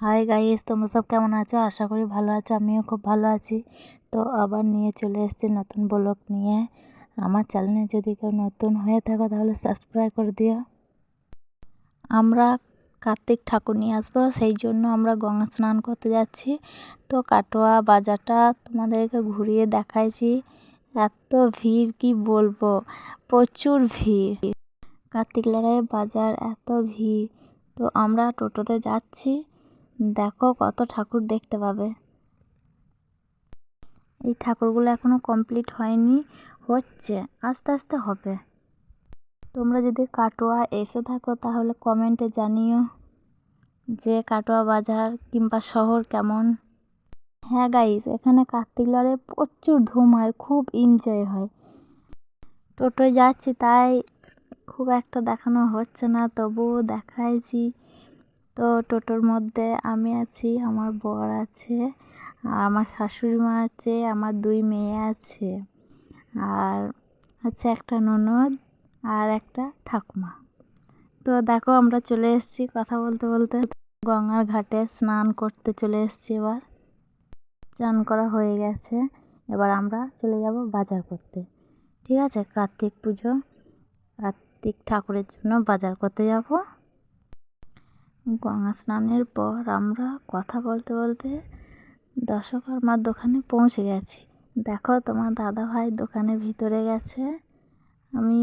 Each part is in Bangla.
হাই গাইস তোমরা সব কেমন আছো? আশা করি ভালো আছো, আমিও খুব ভালো আছি। তো আবার নিয়ে চলে এসেছি নতুন ব্লগ নিয়ে। আমার চ্যানেলে যদি কেউ নতুন হয়ে থাকো, তাহলে সাবস্ক্রাইব করে দিও। আমরা কার্তিক ঠাকুর নিয়ে আসব, সেই জন্য আমরা গঙ্গা স্নান করতে যাচ্ছি। তো কাটোয়া বাজারটা তোমাদেরকে ঘুরিয়ে দেখাইছি। এত ভিড়, কি বলব? প্রচুর ভিড়। কার্তিক লড়াইয়ের বাজার, এত ভিড়। তো আমরা টোটোতে যাচ্ছি। দেখো কত ঠাকুর দেখতে পাবে। এই ঠাকুরগুলো এখনও কমপ্লিট হয়নি, হচ্ছে, আস্তে আস্তে হবে। তোমরা যদি কাটোয়া এসে থাকো, তাহলে কমেন্টে জানিও যে কাটোয়া বাজার কিংবা শহর কেমন। হ্যাঁ গাইস এখানে কার্তিক লড়ে প্রচুর ধুম হয়, খুব এনজয় হয়। টোটোয় যাচ্ছি, তাই খুব একটা দেখানো হচ্ছে না, তবুও দেখাইছি। তো টোটোর মধ্যে আমি আছি, আমার বর আছে আর আমার শাশুড়ি মা আছে, আমার দুই মেয়ে আছে, আর হচ্ছে একটা ননদ আর একটা ঠাকুমা। তো দেখো আমরা চলে এসেছি কথা বলতে বলতে। গঙ্গার ঘাটে স্নান করতে চলে এসেছি এবার। চান করা হয়ে গেছে, এবার আমরা চলে যাব বাজার করতে। ঠিক আছে? কার্তিক পুজো, কার্তিক ঠাকুরের জন্য বাজার করতে যাব। গঙ্গা স্নানের পর আমরা কথা বলতে বলতে দশকর্মার দোকানে পৌঁছে গেছি। দেখো তোমার দাদা ভাই দোকানের ভিতরে গেছে। আমি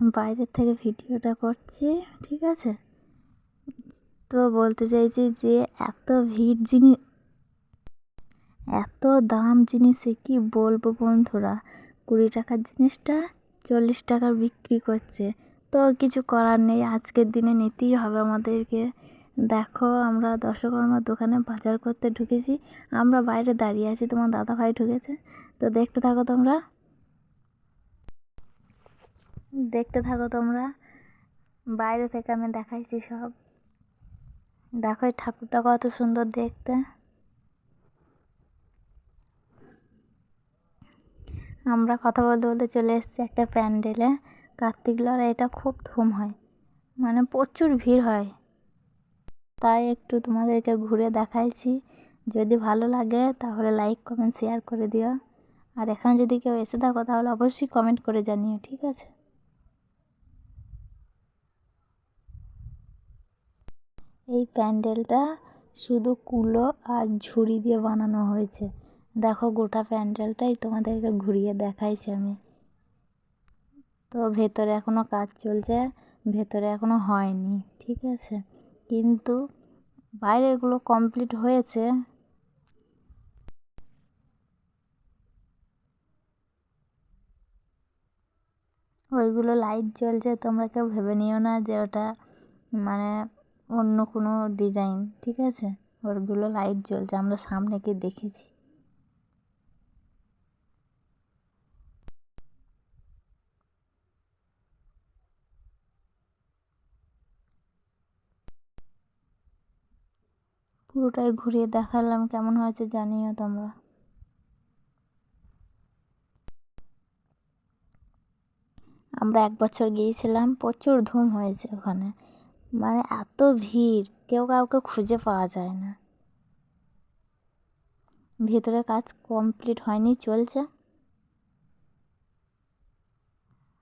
বাইরের থেকে ভিডিওটা করছি, ঠিক আছে? তো বলতে চাইছি যে এত ভিড় জিনিস এত দাম জিনিসে কি বলব বন্ধুরা? কুড়ি টাকার জিনিসটা চল্লিশ টাকার বিক্রি করছে। তো কিছু করার নেই, আজকের দিনে নিতেই হবে আমাদেরকে। দেখো, আমরা দশকর্মার দোকানে বাজার করতে ঢুকেছি। আমরা বাইরে দাঁড়িয়ে আছি, তোমার দাদা ভাই ঢুকেছে। তো দেখতে থাকো তোমরা। দেখতে থাকো তোমরা। বাইরে থেকে আমি দেখাইছি সব। দেখো, এই ঠাকুরটা কত সুন্দর দেখতে। আমরা কথা বলতে বলতে চলে এসেছি একটা প্যান্ডেলে। কার্তিক লড়াই, এটা খুব ধুম হয়। মানে প্রচুর ভিড় হয়। তাই একটু তোমাদেরকে ঘুরে দেখাইছি। যদি ভালো লাগে, তাহলে লাইক কমেন্ট শেয়ার করে দিও। আর এখানে যদি কেউ এসে থাকো, তাহলে অবশ্যই কমেন্ট করে জানিও, ঠিক আছে? এই প্যান্ডেলটা শুধু কুলো আর ঝুড়ি দিয়ে বানানো হয়েছে। দেখো গোটা প্যান্ডেলটাই তোমাদেরকে ঘুরিয়ে দেখাইছি আমি। তো ভেতরে এখনও কাজ চলছে, ভেতরে এখনও হয়নি, ঠিক আছে? কিন্তু বাইরেরগুলো কমপ্লিট হয়েছে। ওইগুলো লাইট জ্বলছে, তোমরা কেউ ভেবে নিও না যে ওটা মানে অন্য কোনো ডিজাইন ঠিক আছে? ওরগুলো লাইট জ্বলছে, আমরা সামনে গিয়ে দেখেছি। পুরোটাই ঘুরিয়ে দেখালাম, কেমন হয়েছে জানিও তোমরা। আমরা এক বছর গিয়েছিলাম, প্রচুর ধুম হয়েছে ওখানে। মানে এত ভিড়, কেউ কাউকে খুঁজে পাওয়া যায় না। ভেতরে কাজ কমপ্লিট হয়নি, চলছে।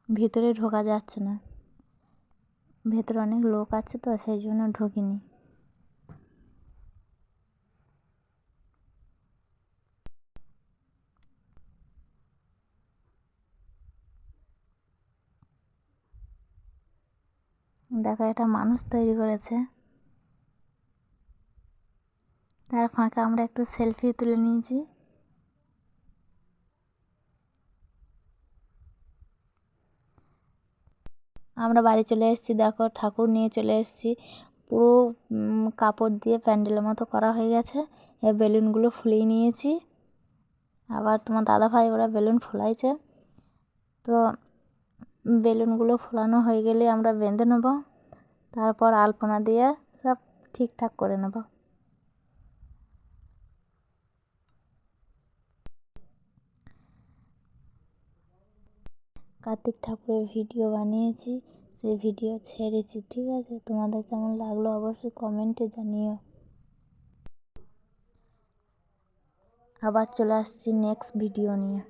ভেতরে ঢোকা যাচ্ছে না। ভেতরে অনেক লোক আছে তো, সেই জন্য ঢুকিনি। দেখো এটা মানুষ তৈরি করেছে। তার ফাঁকে আমরা একটু সেলফি তুলে নিয়েছি। আমরা বাড়ি চলে এসেছি, দেখো, ঠাকুর নিয়ে চলে এসেছি। পুরো কাপড় দিয়ে প্যান্ডেলের মতো করা হয়ে গেছে। এই বেলুনগুলো ফুলিয়ে নিয়েছি। আবার তোমার দাদা ভাই ওরা বেলুন ফুলাইছে। তো বেলুনগুলো ফোলানো হয়ে গেলে আমরা বেঁধে নেব। তারপর আলপনা দিয়ে সব ঠিকঠাক করে নেব। কার্তিক ঠাকুরের ভিডিও বানিয়েছি, সেই ভিডিও ছেড়েছি, ঠিক আছে? তোমাদের কেমন লাগল অবশ্যই কমেন্টে জানিও। আবার চলে আসছি নেক্সট ভিডিও নিয়ে।